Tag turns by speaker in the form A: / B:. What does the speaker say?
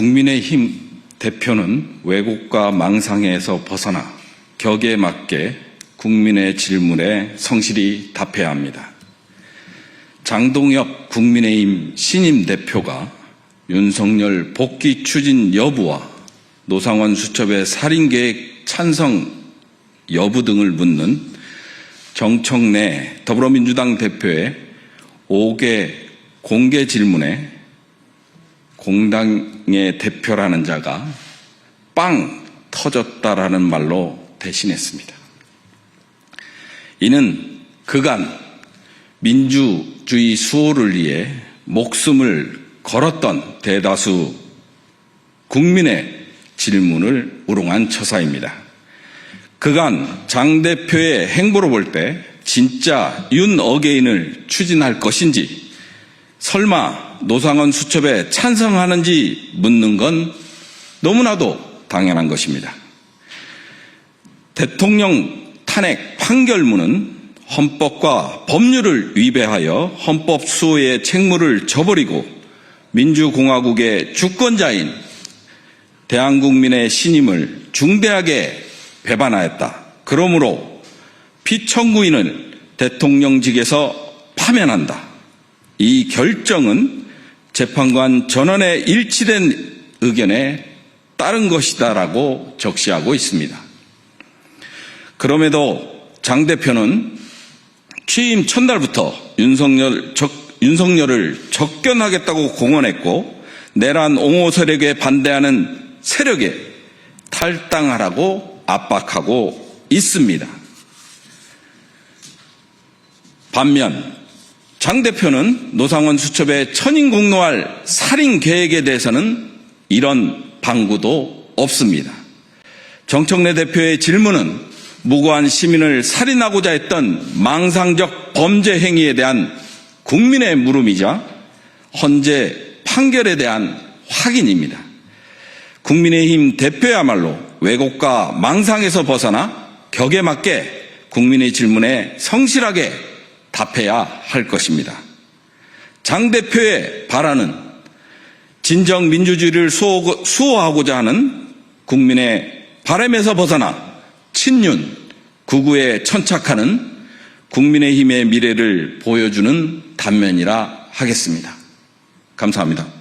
A: 국민의힘 대표는 왜곡과 망상에서 벗어나 격에 맞게 국민의 질문에 성실히 답해야 합니다. 장동혁 국민의힘 신임 대표가 윤석열 복귀 추진 여부와 노상원 수첩의 살인계획 찬성 여부 등을 묻는 정청래 더불어민주당 대표의 5개 공개 질문에 공당의 대표라는 자가 빵 터졌다라는 말로 대신했습니다. 이는 그간 민주주의 수호를 위해 목숨을 걸었던 대다수 국민의 질문을 우롱한 처사입니다. 그간 장 대표의 행보로 볼 때 진짜 윤 어게인을 추진할 것인지 설마 노상원 수첩에 찬성하는지 묻는 건 너무나도 당연한 것입니다. 대통령 탄핵 판결문은 헌법과 법률을 위배하여 헌법 수호의 책무를 저버리고 민주공화국의 주권자인 대한국민의 신임을 중대하게 배반하였다. 그러므로 피청구인을 대통령직에서 파면한다. 이 결정은 재판관 전원의 일치된 의견에 따른 것이다라고 적시하고 있습니다. 그럼에도 장 대표는 취임 첫날부터 윤석열, 적, 윤석열을 적견하겠다고 공언했고 내란 옹호 세력에 반대하는 세력에 탈당하라고 압박하고 있습니다. 반면 장 대표는 노상원 수첩에 천인공노할 살인 계획에 대해서는 이런 방구도 없습니다. 정청래 대표의 질문은 무고한 시민을 살인하고자 했던 망상적 범죄 행위에 대한 국민의 물음이자 헌재 판결에 대한 확인입니다. 국민의힘 대표야말로 왜곡과 망상에서 벗어나 격에 맞게 국민의 질문에 성실하게 답해야 할 것입니다. 장 대표의 발언은 진정 민주주의를 수호하고자 하는 국민의 바람에서 벗어나 친윤, 구구에 천착하는 국민의힘의 미래를 보여주는 단면이라 하겠습니다. 감사합니다.